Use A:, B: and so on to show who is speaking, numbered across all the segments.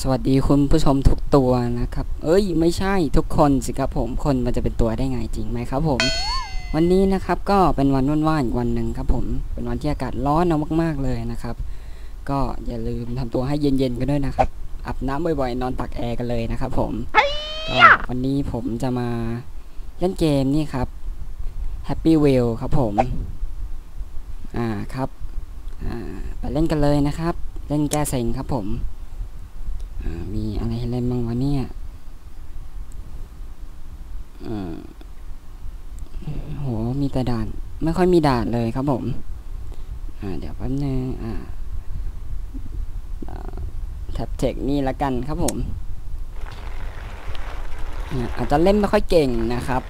A: สวัสดีคุณผู้ชมทุกตัวนะครับ เอ้ย ไม่ใช่ทุกคนสิครับผม คนมันจะเป็นตัวได้ไงจริงไหมครับผม วันนี้นะครับก็เป็นวันว่างๆอีกวันหนึ่งครับผม เป็นวันที่อากาศร้อนมากๆเลยนะครับ ก็อย่าลืมทำตัวให้เย็นๆกันด้วยนะครับ อาบน้ำบ่อยๆ นอนตักแอร์กันเลยนะครับผมก็วันนี้ผมจะมาเล่นเกมนี่ครับ Happy Wheel ครับผม อ่าครับ อ่าไปเล่นกันเลยนะครับ เล่นแก้เซ็งครับผม มีอะไรให้เล่นบ้างวะเนี่ยโห มีแต่ด่าน ไม่ค่อยมีด่านเลยครับผม เดี๋ยวแป๊บนึงอ่าอ่าแท็บเทคนี่ละกันครับผมอาอาจจะเล่นไม่ค่อยเก่งนะครับ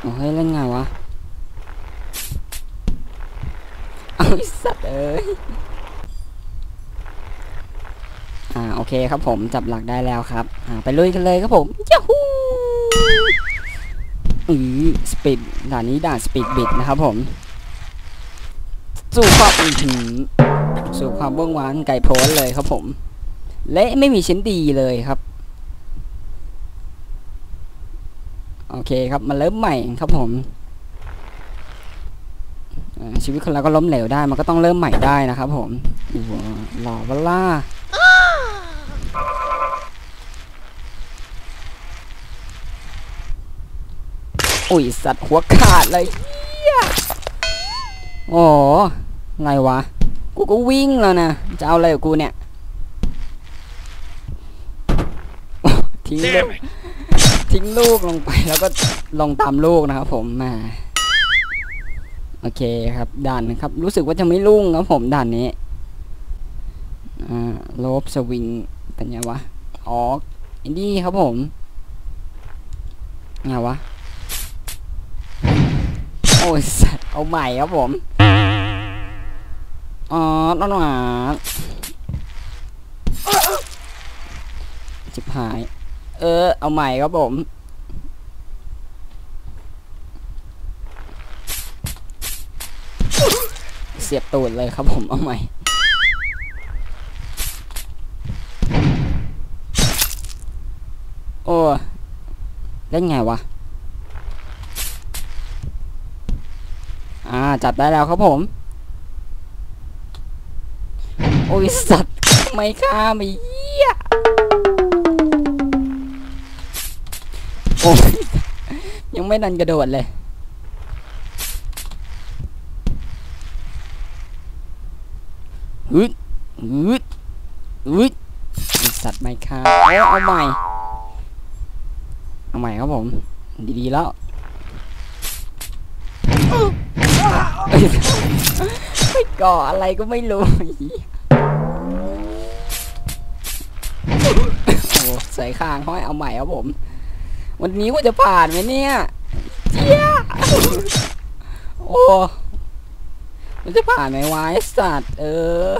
A: โอ้ยเล่นไงวะ เอาไอ้ สัตว์เอ้ยอ่าโอเคครับผมจับหลักได้แล้วครับ อ่าไปลุยกันเลยครับผมยาฮูอือสปีดด่านนี้ด่านสปีดบิดนะครับผม สู่ความอื้อสู่ความเบื้องหวานไก่โพนเลยครับผมเละไม่มีชิ้นดีเลยครับ โอเคครับมาเริ่มใหม่ครับผม ชีวิตคนเราก็ล้มเหลวได้ มันก็ต้องเริ่มใหม่ได้นะครับผมโอ้โหหล่อวะล่าอุ้ยสัตว์หัวขาดเลยเหี้ยโอ้โหไงวะ กูก็วิ่งแล้วนะ จะเอาอะไรกับกูเนี่ยทิ้งเลยทิ้งลูกลงไปแล้วก็ลงตามลูกนะครับผมมา โอเคครับด่านนะครับ รู้สึกว่าจะไม่ลุ่งครับผมด่านนี้อ่าโลบสวิงเป็นไงวะอ๋ออินดี้ครับผมไงวะ โอ้ยสัตว์เอาใหม่ครับผม อ๋อน้องหนาจิบหาย เออ เอาใหม่ครับผม เสียบตูดเลยครับผมเอาใหม่โอ้เล่นไงวะอ่าจับได้แล้วครับผม โอ้ยสัตว์ไม่ฆ่าไม่เยี่ยโอ้ยยังไม่ดันกระโดดเลย ฮึดฮึดฮึดสัตว์ไม่ฆ่าเอาเอาใหม่ เอาใหม่ครับผม ดีๆแล้วไม่ก่ออะไรก็ไม่รู้โอ้ใส่ข้างห้อยเอาใหม่ครับผม วันนี้ว่าจะผ่านไหมเนี่ยเจี๊ยโอ้ มันจะผ่านไหมวะไอสัตว์ เออ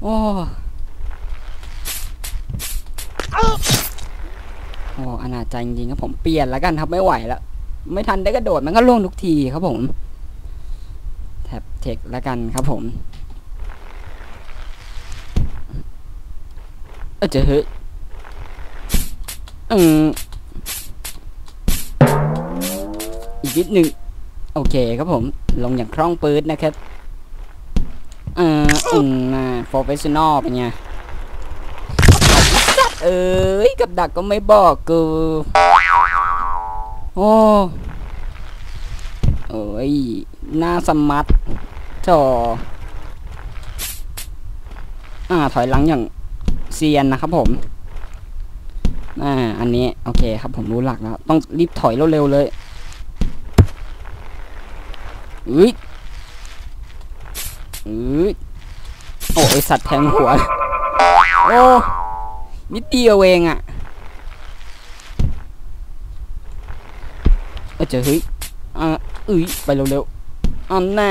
A: โอ้โอ้อนาจจจริงๆครับผมเปลี่ยนแล้วกันครับไม่ไหวแล้ว ไม่ทันได้กระโดดมันก็ล่วงทุกทีครับผมแท็บเทคแล้วกันครับผมเออเจอเฮ้ยอืมอีกนิดหนึ่ง โอเคครับผมลงอย่างคล่องปืดนะครับเอ่าอืมนะโปรเฟชชั่นอลเป็นไงเอ้ยกับดักก็ไม่บอกกูโอ้เอ้ยหน้าสมัดจออ่าถอยหลังอย่างเซียนนะครับผมอ่าอันนี้โอเคครับผมรู้หลักแล้วต้องรีบถอยเร็วๆเลย อุ้ยอุ้ยโอ้ไอสัตว์แทงหัว โอ้นิดเดียวเองอะ่ะเออเจอเฮ้ยอ่าอุ้ยไปเร็วๆอันน่า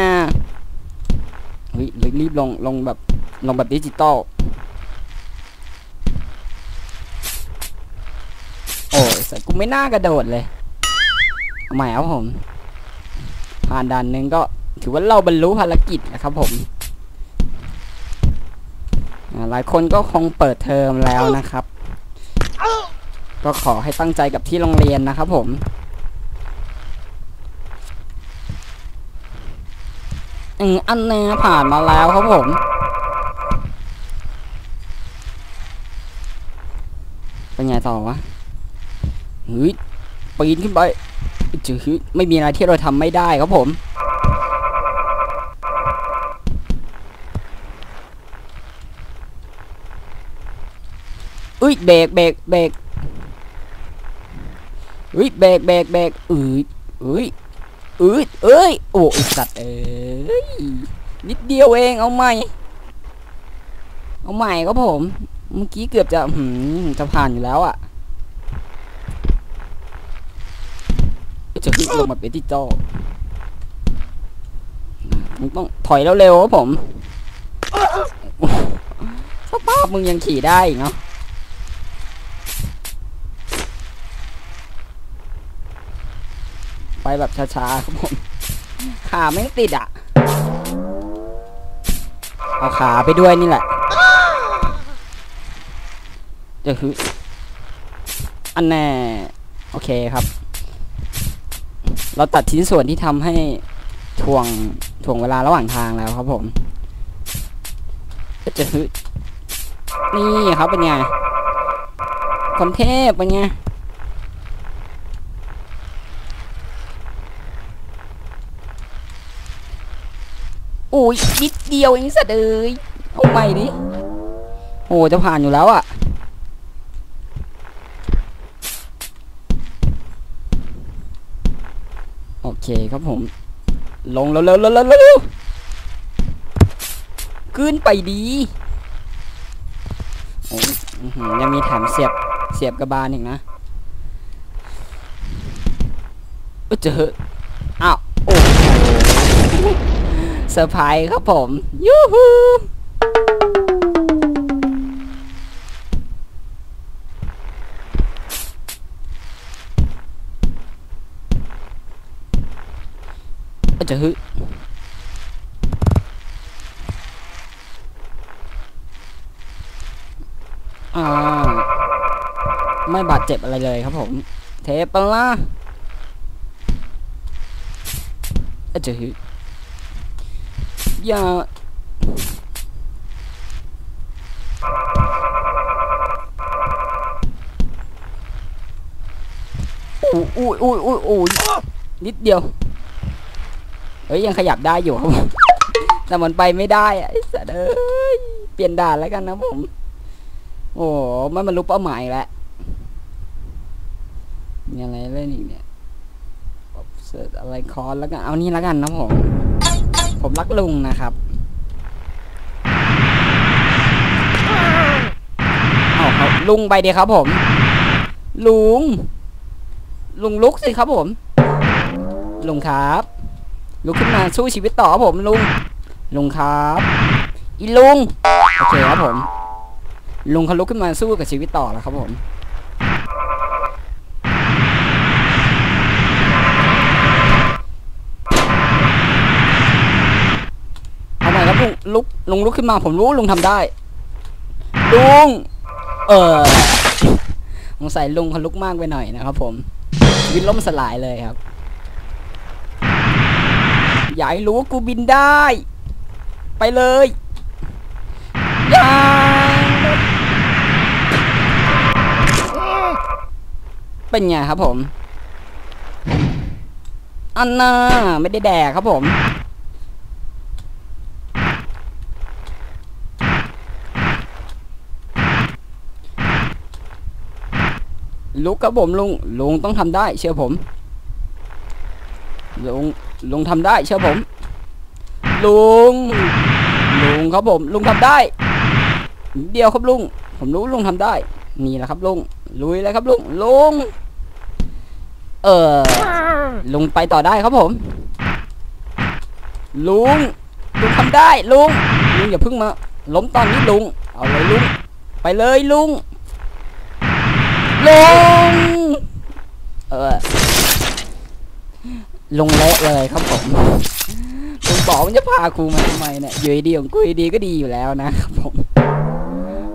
A: เฮ้ยรีบลงลงแบบลงแบบดิจิตอลโอ้ยสัตว์กูไม่น่ากระโดดเลยใหม่ครับผม ผ่านด่านหนึ่งก็ถือว่าเราบรรลุภารกิจนะครับผมหลายคนก็คงเปิดเทอมแล้วนะครับ ก็ขอให้ตั้งใจกับที่โรงเรียนนะครับผม อืมอันแน่ผ่านมาแล้วครับผมเป็นไงต่อวะเฮ้ยปีนขึ้นไป จือไม่มีอะไรที่เราทำไม่ได้ครับผมอุ้ยเบรกเบรกเบรกอุ้ยเบรกเบรกเบรกอุ้ยอุ้ยอุ้ยเอ้ยโอ้ยสัตว์เอ้ยนิดเดียวเองเอาใหม่เอาใหม่ครับผม เมื่อกี้เกือบจะหืมจะผ่านอยู่แล้วอะ่ะจะขึ้น ลงมาเป็นที่โตมึงต้องถอยแล้วเร็วๆครับผมสภาพมึงยังขี่ได้อีกเนาะไปแบบช้าๆครับผม ขาไม่ติดอะ เอาขาไปด้วยนี่แหละจะคืออันแน่ โอเคครับ เราตัดชิ้นส่วนที่ทำให้ถ่วงถ่วงเวลาระหว่างทางแล้วครับผมก็จะคือนี่ครับเป็นไงคนเทพเป็นไงอุ้ยนิดเดียวเองสัตว์เอ้ยเอาใหม่ดิโอ้จะผ่านอยู่แล้วอะโอ เคครับผม ลงแล้วแล้วแล้วแล้วแล้วขึ้นไปดีโอ้ยังมีแถมเสียบเสียบกระบาลอีกนะเอ้ยเจออ้าวโอ้เซอร์ไพรส์ครับผม ยูฮู จะฮึอ่าไม่บาดเจ็บอะไรเลยครับผม เทปละอาจจะฮึอย่าอุ้ยอุ้ยอุ้ยอุ้ยนิดเดียว เฮ้ยยังขยับได้อยู่ครับผมแต่มันไปไม่ได้อะไอ้สัตว์เอ้ยเปลี่ยนด่านแล้วกันนะผม โอ้ไม่บรรลุเป้าหมายแล้วมีอะไรเล่นอีกเนี่ยเสิร์ชอะไรคอนแล้วกันเอานี่แล้วกันนะผม ผมรักลุงนะครับเอาครับลุงไปดีครับผม ลุง ลุงลุกสิครับผม ลุงครับ ลุกขึ้นมาสู้ชีวิตต่อครับผมลุง ลุงครับอีลุงโอเคครับผม ลุงเขาลุกขึ้นมาสู้กับชีวิตต่อแล้วครับผมเอาใหม่ครับลุงลุกลุงลุกขึ้นมาผมรู้ลุงทำได้ ลุง เออสงสัยลุงเขาลุกมากไปหน่อยนะครับผมชีวิตล่มสลายเลยครับ อย่าให้รู้ว่ากูบินได้ ไปเลยย่าเป็นไงครับผมอันน่าไม่ได้แดกครับผม ลุกครับผมลุงลุงต้องทำได้เชื่อผมลุง ลุงทำได้เชื่อผม ลุง ลุงครับผม ลุงทำได้ เดียวครับลุง ผมรู้ลุงทำได้ นี่แหละครับลุง ลุยเลยครับลุง ลุง เออ ลุงไปต่อได้ครับผม ลุง ลุงทำได้ ลุง ลุงอย่าพิ่งมา ล้มตอนนี้ลุง เอาเลยลุง ไปเลยลุง ลุง เออ ลงเละเลยครับผมลงบอกมันจะพากูมาทำไมเนี่ยอยู่ดีของกูดีก็ดีอยู่แล้วนะครับผม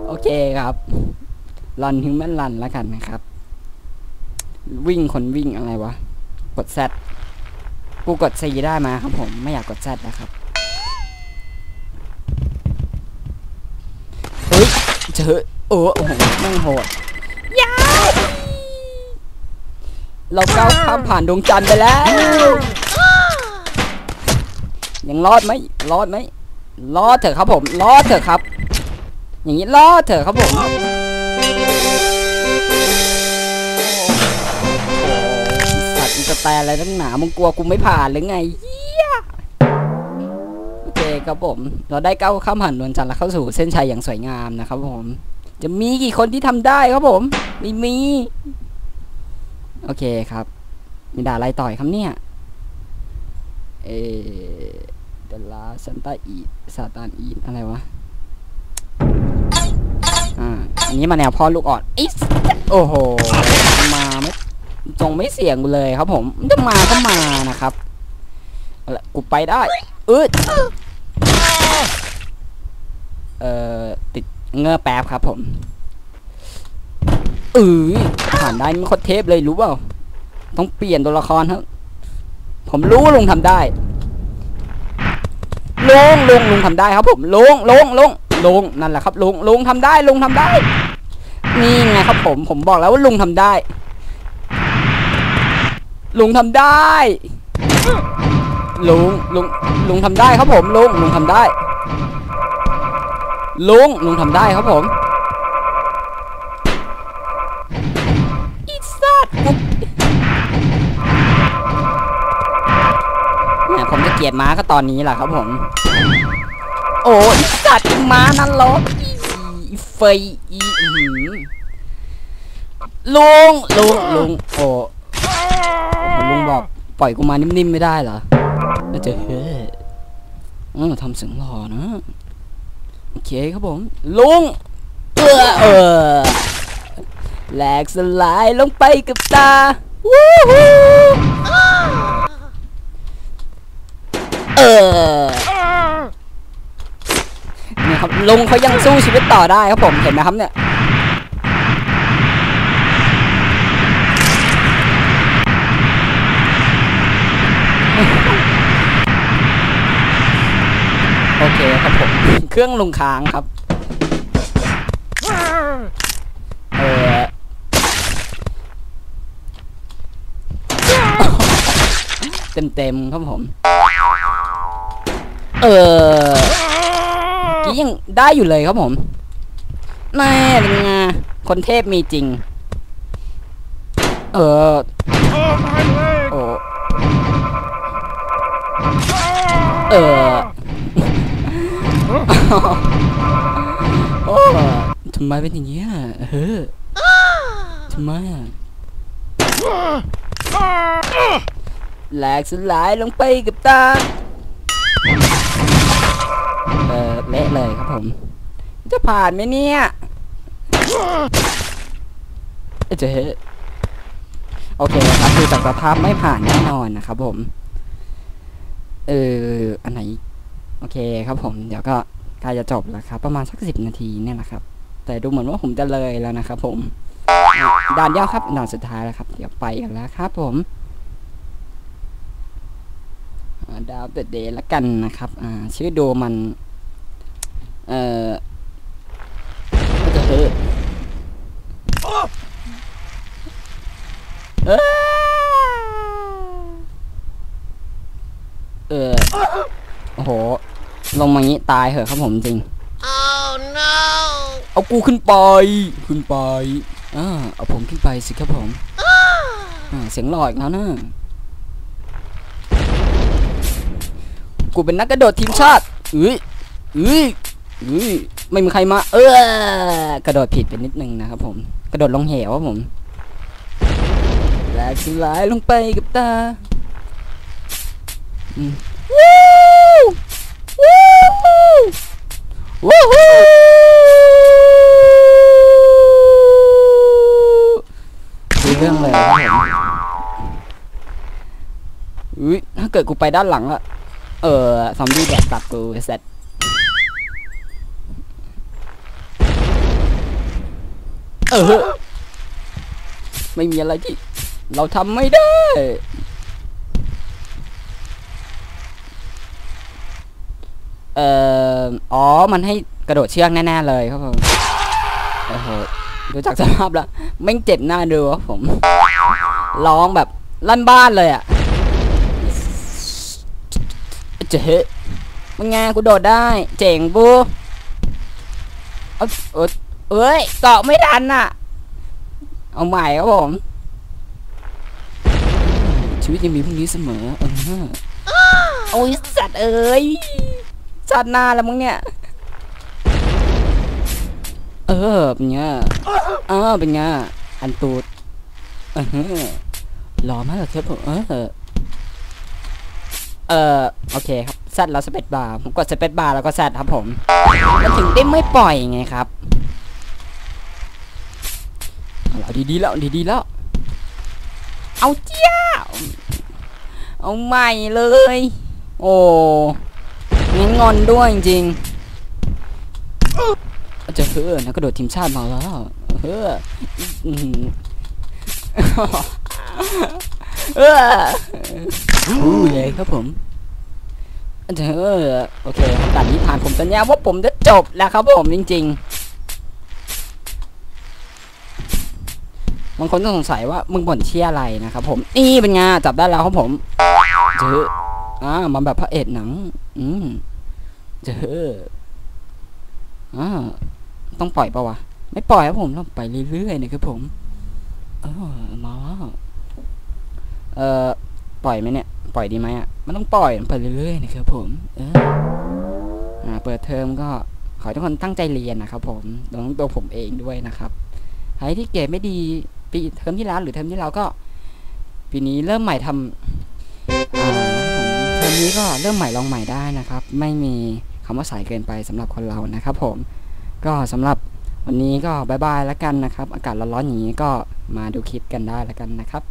A: โอเคครับรันฮิวแมนรันแล้วกันนะครับ วิ่งคนวิ่งอะไรวะ กด Z กูกด C ได้มาครับผม ไม่อยากกด Z นะครับเฮ้ยเจอโอ้โอ้โหแม่งโหดยาย เราก้าวข้ามผ่านดวงจันทร์ไปแล้ว ยังรอดไหมรอดไหมรอดเถอะครับผมรอดเถอะครับ อย่างนี้รอดเถอะครับผมสัตว์จะแตนอะไรตั้งหนามึงกลัวกูไม่ผ่านหรือไงเหี้ยโอเคครับผม เราได้ก้าวข้ามผ่านดวงจันทร์แล้วเข้าสู่เส้นชัยอย่างสวยงามนะครับผม จะมีกี่คนที่ทำได้ครับผม ไม่มี โอเคครับ มีด่าอะไรต่อยครับเนี่ย เอเดลาซันตาอีซาตานอีอะไรวะ อ่า อันนี้มาแนวพ่อลูกออนอิสโอ้โห มาไม่จงไม่เสี่ยงกูเลยครับผมจะมาก็มานะครับอาละกูไปได้อึดเอ่อ ติดเงื้อแป๊บครับผม เออผ่านได้นี่โคตรเทพเลยรู้เปล่า ต้องเปลี่ยนตัวละครครับ ผมรู้ว่าลุงทำได้ลุงลุงลุงทำได้ครับผมลุงลุงลุงลุงนั่นแหละครับลุงลุงทำได้ลุงทำได้ นี่ไงครับผมผมบอกแล้วว่าลุงทำได้ ลุงทำได้ลุงลุงลุงทำได้ครับผมลุงลุงทำได้ ลุงลุงทำได้ครับผม เกียผมจะเกลียดม้าก็ตอนนี้แหละครับผม โอ้ยสัตว์ม้านั่นลกเฟยอีอื้อหือลุงลุงลุงโอ้ลุงบอกปล่อยกูมานิ่มๆไม่ได้เหรอแล้วจะเฮ้ยเอทำเสียงหล่อนะโอเคครับผม ลุงเออเออแหลกสลายลงไปกับตาวู้ฮู้ เออนี่ครับลุงเขายังสู้ชีวิตต่อได้ครับผมเห็นไหมครับเนี่ยโอเคครับผม เครื่องลุงค้างครับ เออเต็มเต็มๆครับผม เออเมื่อกี้ยังได้อยู่เลยครับผมแน่เป็นไงคนเทพมีจริง เออโอ้เออโอ้ทำไมเป็นอย่างนี้อะเฮ้อทำไมอะแหลกสลายลงไปกับตา เลยครับผม จะผ่านไหมเนี่ยเจ๊โอเคครับดูจากสภาพไม่ผ่านแน่นอนนะครับผม เอออันไหน โอเคครับผม เดี๋ยวก็ใกล้จะจบแล้วครับ ประมาณสักสิบนาทีเนี่ยแหละครับ แต่ดูเหมือนว่าผมจะเลยแล้วนะครับผมอะด่านยาวครับด่านสุดท้ายแล้วครับ เดี๋ยวไปกันแล้วครับ ผมดาวเดเดย์ละกันนะครับ อ่า ชื่อโดมัน เอ่อก็จะเฮ้เอ้อเออโอ้โห ลงมางี้ตายเหอะครับผมจริง
B: Oh no!
A: เอากูขึ้นไป ขึ้นไปอ่าเอาผมขึ้นไปสิครับผมอ่าเสียงหลออีกแล้วนะกูเป็นนักกระโดดทีมชาติอุ้ยอุ้ยอุ้ย ไม่มีใครมา เออกระโดดผิดไปนิดนึงนะครับผม กระโดดลงเหวครับผมแหลกสลายลงไปกับตาอืมวู้วู้วู้ฮู้คือเรื่องเลยครับผมอุ้ยถ้าเกิดกูไปด้านหลังอะเออซอมบี้แดกตับกูเสร็จ ออไม่มีอะไรที่ เราทำไม่ได้ เอ่อ อ๋อ มันให้กระโดดเชือกแน่ ๆ เลยครับผมโอ้โหดูจากสภาพแล้วแม่งเจ็บหน้าดูครับผม ร้องแบบลั่นบ้านเลยอะ่ะเจ๊มึงไงกูโดดได้ เจ๋งบูเอยเอ เอ้ยเกาะไม่ทันอะ เอาใหม่ครับผม ชีวิตยังมีพรุ่งนี้เสมอเออโอ้ยสัตว์เอ้ยสัตว์หน้าแล้วมึงเนี่ย เออเป็นไงเออเป็นไงอันตูดเออรอมากเลยครับผมเออเออโอเคครับแซดแล้วสเปซบาร์ผมกดสเปซบาร์แล้วก็แซดครับผมมันถึงได้ไม่ปล่อยไงครับ เอาแล้วดีๆแล้วดีๆแล้ว เอาเจ้า เอาใหม่เลย โอ้งั้นงอนด้วยจริงๆจะเฮ้อนักกระโดดทีมชาติมาแล้วเฮ้ออื้อหือเออเลยครับผมเออโอเคครับตัดนี้ผ่านผมสัญญาว่าผมจะจบแล้วครับผมจริง ๆ บางคนก็สงสัยว่ามึงบ่นเชี่ยอะไรนะครับผมนี่เป็นไงจับได้แล้วครับผมเจออ่ามันแบบพระเอกหนัง อืมเจออ่าต้องปล่อยปะวะไม่ปล่อยครับผมต้องไปเรื่อยๆนะครับผมเออมาเอ่อปล่อยไหมเนี่ย ปล่อยดีไหมอะมันต้องปล่อยไปเรื่อยๆนะครับผมเอออ่าเปิดเทอมก็ขอให้ทุกคนตั้งใจเรียนนะครับผมรวมตัวผมเองด้วยนะครับใครที่เกรดไม่ดี ปีเทอมที่แล้วหรือเทอมที่แล้วก็ ปีนี้เริ่มใหม่ทำครับผมเทอมนี้ก็เริ่มใหม่ลองใหม่ได้นะครับ ไม่มีคำว่าสายเกินไปสำหรับคนเรานะครับ ผม ก็สำหรับวันนี้ก็บายบายแล้วกันนะครับ อากาศร้อนๆอย่างนี้ก็มาดูคลิปกันได้แล้วกันนะครับ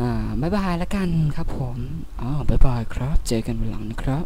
A: อ่าบายบายแล้วกันครับผมอ๋อบายบายครับ เจอกันวันหลังนะครับ